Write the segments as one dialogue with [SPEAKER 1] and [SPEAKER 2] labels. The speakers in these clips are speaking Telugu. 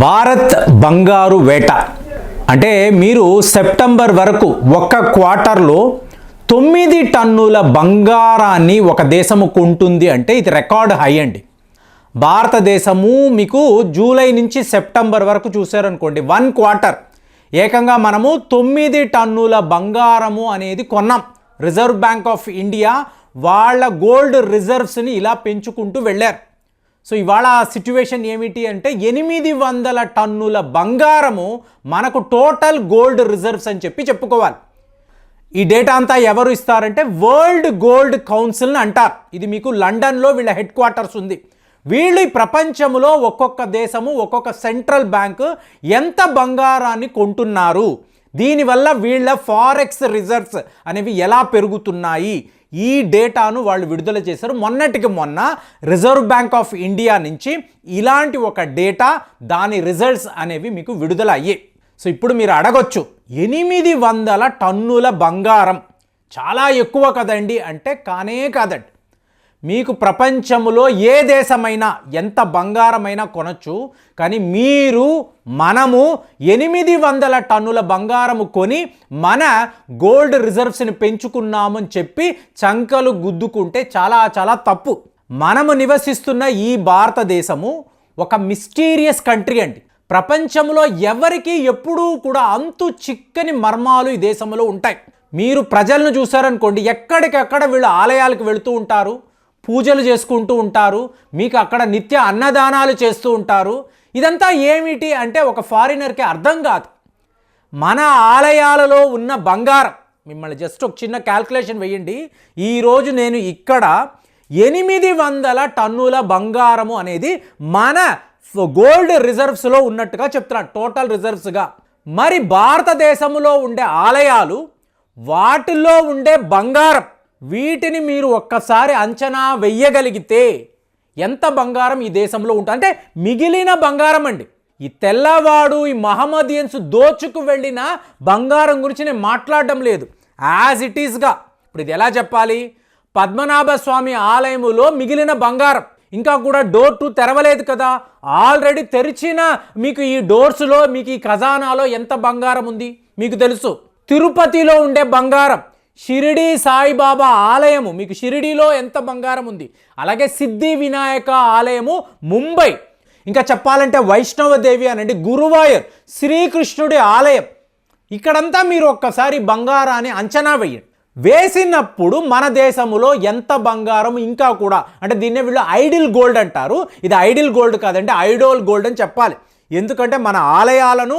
[SPEAKER 1] భారత్ బంగారు వేట. అంటే మీరు సెప్టెంబర్ వరకు ఒక్క క్వార్టర్లో తొమ్మిది టన్నుల బంగారాన్ని ఒక దేశము కొంటుంది అంటే ఇది రికార్డ్ హై అండి. భారతదేశము మీకు జూలై నుంచి సెప్టెంబర్ వరకు చూశారనుకోండి వన్ క్వార్టర్. ఏకంగా మనము తొమ్మిది టన్నుల బంగారము అనేది కొన్నాం. రిజర్వ్ బ్యాంక్ ఆఫ్ ఇండియా వాళ్ళ గోల్డ్ రిజర్వ్స్ని ఇలా పెంచుకుంటూ వెళ్ళారు. సో ఇవాళ సిచ్యువేషన్ ఏమిటి అంటే ఎనిమిది వందల టన్నుల బంగారము మనకు టోటల్ గోల్డ్ రిజర్వ్స్ అని చెప్పి చెప్పుకోవాలి. ఈ డేటా అంతా ఎవరు ఇస్తారంటే వరల్డ్ గోల్డ్ కౌన్సిల్ని అంటారు. ఇది మీకు లండన్లో వీళ్ళ హెడ్ క్వార్టర్స్ ఉంది. వీళ్ళు ఈ ప్రపంచంలో ఒక్కొక్క దేశము ఒక్కొక్క సెంట్రల్ బ్యాంకు ఎంత బంగారాన్ని కొంటున్నారు? దీనివల్ల వీళ్ళ ఫారెక్స్ రిజర్వ్స్ అనేవి ఎలా పెరుగుతున్నాయి? ఈ డేటాను వాళ్ళు విడుదల చేశారు. మొన్నటికి మొన్న రిజర్వ్ బ్యాంక్ ఆఫ్ ఇండియా నుంచి ఇలాంటి ఒక డేటా దాని రిజల్ట్స్ అనేవి మీకు విడుదల అయ్యాయి. సో ఇప్పుడు మీరు అడగొచ్చు ఎనిమిది వందల టన్నుల బంగారం. చాలా ఎక్కువ కదండి అంటే కానే కాదండి. మీకు ప్రపంచంలో ఏ దేశమైనా ఎంత బంగారమైనా కొనచ్చు కానీ మీరు మనము ఎనిమిది వందల టన్నుల బంగారము కొని మన గోల్డ్ రిజర్వ్స్ని పెంచుకున్నామని చెప్పి చంకలు గుద్దుకుంటే చాలా చాలా తప్పు. మనము నివసిస్తున్న ఈ భారతదేశము ఒక మిస్టీరియస్ కంట్రీ అండి. ప్రపంచంలో ఎవరికి ఎప్పుడూ కూడా అంతు చిక్కని మర్మాలు ఈ దేశంలో ఉంటాయి. మీరు ప్రజలను చూసారనుకోండి ఎక్కడికెక్కడ వీళ్ళు ఆలయాలకు వెళుతూ ఉంటారు. పూజలు చేసుకుంటూ ఉంటారు మీకు అక్కడ నిత్య అన్నదానాలు చేస్తూ ఉంటారు. ఇదంతా ఏమిటి అంటే ఒక ఫారినర్కి అర్థం కాదు. మన ఆలయాలలో ఉన్న బంగారం మిమ్మల్ని జస్ట్ ఒక చిన్న క్యాల్కులేషన్ వేయండి. ఈరోజు నేను ఇక్కడ ఎనిమిది వందల టన్నుల బంగారము అనేది మన గోల్డ్ రిజర్వ్స్లో ఉన్నట్టుగా చెప్తున్నాను టోటల్ రిజర్వ్స్గా. మరి భారతదేశంలో ఉండే ఆలయాలు వాటిల్లో ఉండే బంగారం వీటిని మీరు ఒక్కసారి అంచనా వెయ్యగలిగితే ఎంత బంగారం ఈ దేశంలో ఉంటుంది అంటే మిగిలిన బంగారం అండి. ఈ తెల్లవాడు ఈ మహమ్మదియన్స్ దోచుకు వెళ్ళిన బంగారం గురించి నేను మాట్లాడడం లేదు. యాజ్ ఇట్ ఈస్గా ఇప్పుడు ఇది ఎలా చెప్పాలి? పద్మనాభ స్వామి ఆలయములో మిగిలిన బంగారం. ఇంకా కూడా డోర్ టు తెరవలేదు కదా. ఆల్రెడీ తెరిచిన మీకు ఈ డోర్స్లో మీకు ఈ ఖజానాలో ఎంత బంగారం ఉంది? మీకు తెలుసు. తిరుపతిలో ఉండే బంగారం. షిరిడి సాయిబాబా ఆలయము మీకు షిరిడిలో ఎంత బంగారం ఉంది? అలాగే సిద్ధి వినాయక ఆలయము ముంబై. ఇంకా చెప్పాలంటే వైష్ణవదేవి అనండి గురువాయూర్ శ్రీకృష్ణుడి ఆలయం. ఇక్కడంతా మీరు ఒక్కసారి బంగారాన్ని అంచనా వేయండి వేసినప్పుడు మన దేశంలో ఎంత బంగారం ఇంకా కూడా అంటే దీన్నే వీళ్ళు ఐడిల్ గోల్డ్ అంటారు. ఇది ఐడిల్ గోల్డ్ కాదంటే ఐడోల్ గోల్డ్ అని చెప్పాలి. ఎందుకంటే మన ఆలయాలను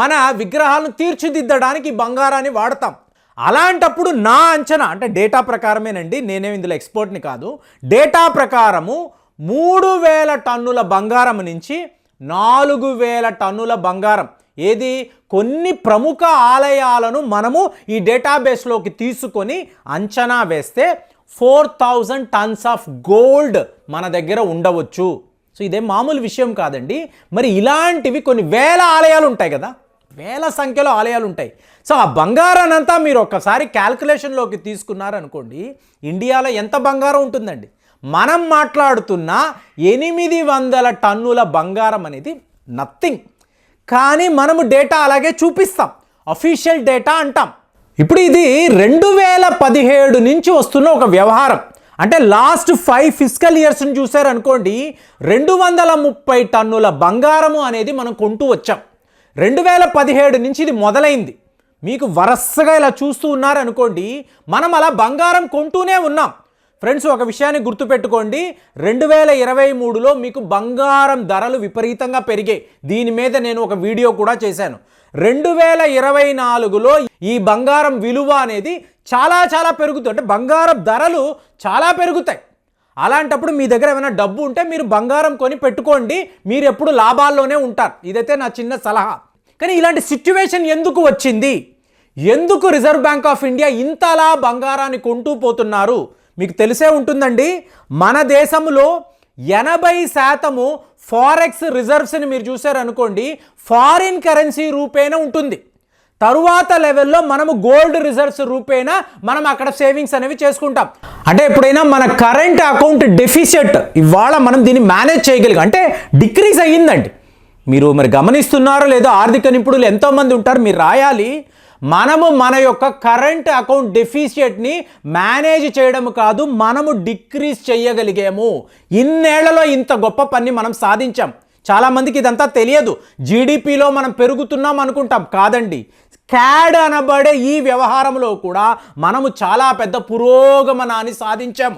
[SPEAKER 1] మన విగ్రహాలను తీర్చిదిద్దడానికి బంగారాన్ని వాడతాం. అలాంటప్పుడు నా అంచనా అంటే డేటా ప్రకారమేనండి నేనేమి ఇందులో ఎక్స్పర్ట్ని కాదు. డేటా ప్రకారము మూడు వేల టన్నుల బంగారం నుంచి నాలుగు వేల టన్నుల బంగారం. ఏది? కొన్ని ప్రముఖ ఆలయాలను మనము ఈ డేటాబేస్లోకి తీసుకొని అంచనా వేస్తే four thousand tons of gold మన దగ్గర ఉండవచ్చు. సో ఇదే మామూలు విషయం కాదండి. మరి ఇలాంటివి కొన్ని వేల ఆలయాలు ఉంటాయి కదా. వేల సంఖ్యలో ఆలయాలు ఉంటాయి సో ఆ బంగారానంతా మీరు ఒక్కసారి క్యాల్కులేషన్లోకి తీసుకున్నారనుకోండి ఇండియాలో ఎంత బంగారం ఉంటుందండి? మనం మాట్లాడుతున్న ఎనిమిది వందల టన్నుల బంగారం అనేది నథింగ్ కానీ మనము డేటా అలాగే చూపిస్తాం. అఫీషియల్ డేటా అంటాం. ఇప్పుడు ఇది రెండు వేల పదిహేడు నుంచి వస్తున్న ఒక వ్యవహారం. అంటే లాస్ట్ ఫైవ్ ఫిజికల్ ఇయర్స్ని చూసారనుకోండి రెండు వందల ముప్పై టన్నుల బంగారము అనేది మనం కొంటూ వచ్చాం. రెండు వేల పదిహేడు నుంచి ఇది మొదలైంది. మీకు వరసగా ఇలా చూస్తూ ఉన్నారనుకోండి మనం అలా బంగారం కొంటూనే ఉన్నాం. ఫ్రెండ్స్ ఒక విషయాన్ని గుర్తుపెట్టుకోండి. రెండు వేల ఇరవై మూడులో మీకు బంగారం ధరలు విపరీతంగా పెరిగాయి. దీని మీద నేను ఒక వీడియో కూడా చేశాను. రెండు వేల ఇరవై నాలుగులో ఈ బంగారం విలువ అనేది చాలా చాలా పెరుగుతుంది. అంటే బంగారం ధరలు చాలా పెరుగుతాయి. అలాంటప్పుడు మీ దగ్గర ఏమైనా డబ్బు ఉంటే మీరు బంగారం కొని పెట్టుకోండి. మీరు ఎప్పుడు లాభాల్లోనే ఉంటారు. ఇదైతే నా చిన్న సలహా. కానీ ఇలాంటి సిచ్యువేషన్ ఎందుకు వచ్చింది? ఎందుకు రిజర్వ్ బ్యాంక్ ఆఫ్ ఇండియా ఇంతలా బంగారాన్ని కొంటూ పోతున్నారు? మీకు తెలిసే ఉంటుందండి. మన దేశంలో ఎనభై శాతము ఫారెక్స్ రిజర్వ్స్ని మీరు చూసారనుకోండి ఫారిన్ కరెన్సీ రూపేణ ఉంటుంది. తరువాత లెవెల్లో మనము గోల్డ్ రిజర్వ్స్ రూపేణా మనం అక్కడ సేవింగ్స్ అనేవి చేసుకుంటాం. అంటే ఎప్పుడైనా మన కరెంట్ అకౌంట్ డెఫిసిట్ ఇవాళ మనం దీన్ని మేనేజ్ చేయగలిగాం. అంటే డిక్రీజ్ అయ్యిందండి. మీరు మరి గమనిస్తున్నారో లేదో ఆర్థిక నిపుణులు ఎంతోమంది ఉంటారు మీరు రాయాలి. మనము మన యొక్క కరెంట్ అకౌంట్ డెఫిషియట్ని మేనేజ్ చేయడం కాదు మనము డిక్రీజ్ చేయగలిగాము. ఇన్నేళ్ళలో ఇంత గొప్ప పని మనం సాధించాం. చాలామందికి ఇదంతా తెలియదు. జీడిపిలో మనం పెరుగుతున్నాం అనుకుంటాం. కాదండి. క్యాడ్ అనబడే ఈ వ్యవహారంలో కూడా మనము చాలా పెద్ద పురోగమనాన్ని సాధించాము.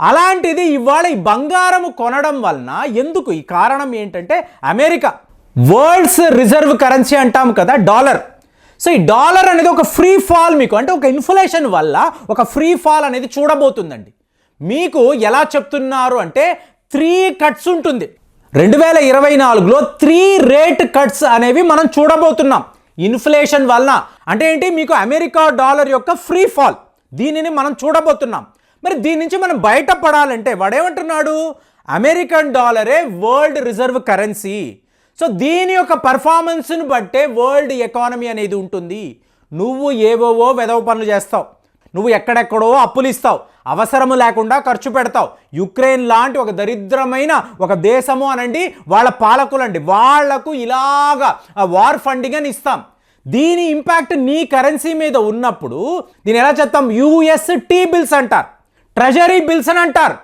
[SPEAKER 1] అలాంటిది ఇవాళ ఈ బంగారం కొనడం వలన ఎందుకు? ఈ కారణం ఏంటంటే అమెరికా. వరల్డ్స్ రిజర్వ్ కరెన్సీ అంటాం కదా డాలర్. సో ఈ డాలర్ అనేది ఒక ఫ్రీ ఫాల్ మీకు. అంటే ఒక ఇన్ఫ్లేషన్ వల్ల ఒక ఫ్రీ ఫాల్ అనేది చూడబోతుందండి. మీకు ఎలా చెప్తున్నారు అంటే త్రీ కట్స్ ఉంటుంది. రెండు వేల ఇరవై నాలుగులో త్రీ రేట్ కట్స్ అనేవి మనం చూడబోతున్నాం. ఇన్ఫ్లేషన్ వలన. అంటే ఏంటి? మీకు అమెరికా డాలర్ యొక్క ఫ్రీ ఫాల్ దీనిని మనం చూడబోతున్నాం. మరి దీని నుంచి మనం బయటపడాలంటే వాడేమంటున్నాడు? అమెరికన్ డాలరే వరల్డ్ రిజర్వ్ కరెన్సీ సో దీని యొక్క పర్ఫార్మెన్స్ను బట్టే వరల్డ్ ఎకానమీ అనేది ఉంటుంది. నువ్వు ఏవోవో వెదవ పనులు చేస్తావు. నువ్వు ఎక్కడెక్కడో అప్పులు ఇస్తావు అవసరము లేకుండా ఖర్చు పెడతావు. యుక్రెయిన్ లాంటి ఒక దరిద్రమైన ఒక దేశము అనండి వాళ్ళ పాలకులండి. వాళ్ళకు ఇలాగా వార్ ఫండింగ్ అని ఇస్తాం. దీని ఇంపాక్ట్ నీ కరెన్సీ మీద ఉన్నప్పుడు దీని ఎలా చెప్తాం యూఎస్ టీ బిల్స్ అంటారు. ట్రెజరీ బిల్స్ అని అంటారు.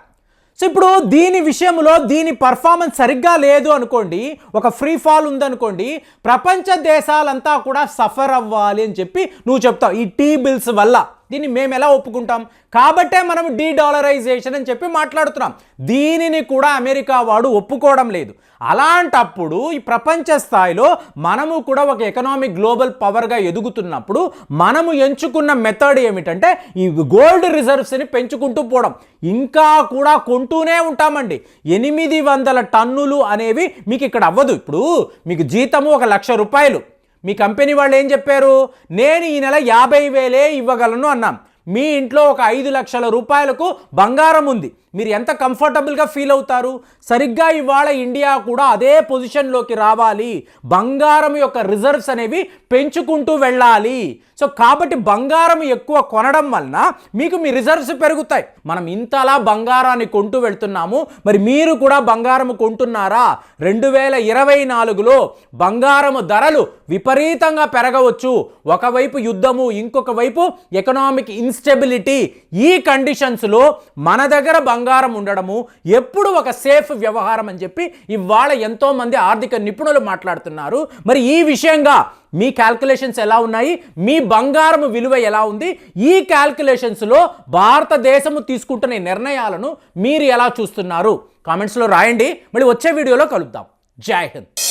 [SPEAKER 1] సో ఇప్పుడు దీని విషయంలో దీని పర్ఫార్మెన్స్ సరిగ్గా లేదు అనుకోండి ఒక ఫ్రీ ఫాల్ ఉందనుకోండి ప్రపంచ దేశాలంతా కూడా సఫర్ అవ్వాలి అని చెప్పి నువ్వు చెప్తావు. ఈ టీ బిల్స్ వల్ల. దీన్ని మేము ఎలా ఒప్పుకుంటాం? కాబట్టే మనం డీ డాలరైజేషన్ అని చెప్పి మాట్లాడుతున్నాం. దీనిని కూడా అమెరికా వాడు ఒప్పుకోవడం లేదు. అలాంటప్పుడు ఈ ప్రపంచ స్థాయిలో మనము కూడా ఒక ఎకనామిక్ గ్లోబల్ పవర్గా ఎదుగుతున్నప్పుడు మనము ఎంచుకున్న మెథడ్ ఏమిటంటే ఈ గోల్డ్ రిజర్వ్స్ని పెంచుకుంటూ పోవడం. ఇంకా కూడా కొంటూనే ఉంటామండి. ఎనిమిది వందల టన్నులు అనేవి మీకు ఇక్కడ అవ్వదు. ఇప్పుడు మీకు జీతము ఒక లక్ష రూపాయలు. మీ కంపెనీ వాళ్ళు ఏం చెప్పారు? నేను ఈ నెల యాభై వేలే ఇవ్వగలను అన్నాం. మీ ఇంట్లో ఒక ఐదు లక్షల రూపాయలకు బంగారం ఉంది. మీరు ఎంత కంఫర్టబుల్గా ఫీల్ అవుతారు? సరిగ్గా ఇవాళ ఇండియా కూడా అదే పొజిషన్లోకి రావాలి. బంగారం యొక్క రిజర్వ్స్ అనేవి పెంచుకుంటూ వెళ్ళాలి. సో కాబట్టి బంగారం ఎక్కువ కొనడం వలన మీకు మీ రిజర్వ్స్ పెరుగుతాయి. మనం ఇంతలా బంగారాన్ని కొంటూ వెళ్తున్నాము. మరి మీరు కూడా బంగారం కొంటున్నారా? రెండు వేల ఇరవై నాలుగులో బంగారము ధరలు విపరీతంగా పెరగవచ్చు. ఒకవైపు యుద్ధము ఇంకొక వైపు ఎకనామిక్ ఇన్స్టెబిలిటీ ఈ కండిషన్స్లో మన దగ్గర బంగారం బంగారం ఉండడము ఎప్పుడు ఒక సేఫ్ వ్యవహారం అని చెప్పి ఇవాళ ఎంతోమంది ఆర్థిక నిపుణులు మాట్లాడుతున్నారు. మరి ఈ విషయంగా మీ క్యాల్కులేషన్స్ ఎలా ఉన్నాయి? మీ బంగారం విలువ ఎలా ఉంది? ఈ క్యాల్కులేషన్స్లో భారతదేశము తీసుకుంటున్న నిర్ణయాలను మీరు ఎలా చూస్తున్నారు? కామెంట్స్లో రాయండి. మళ్ళీ వచ్చే వీడియోలో కలుద్దాం. జై హింద్.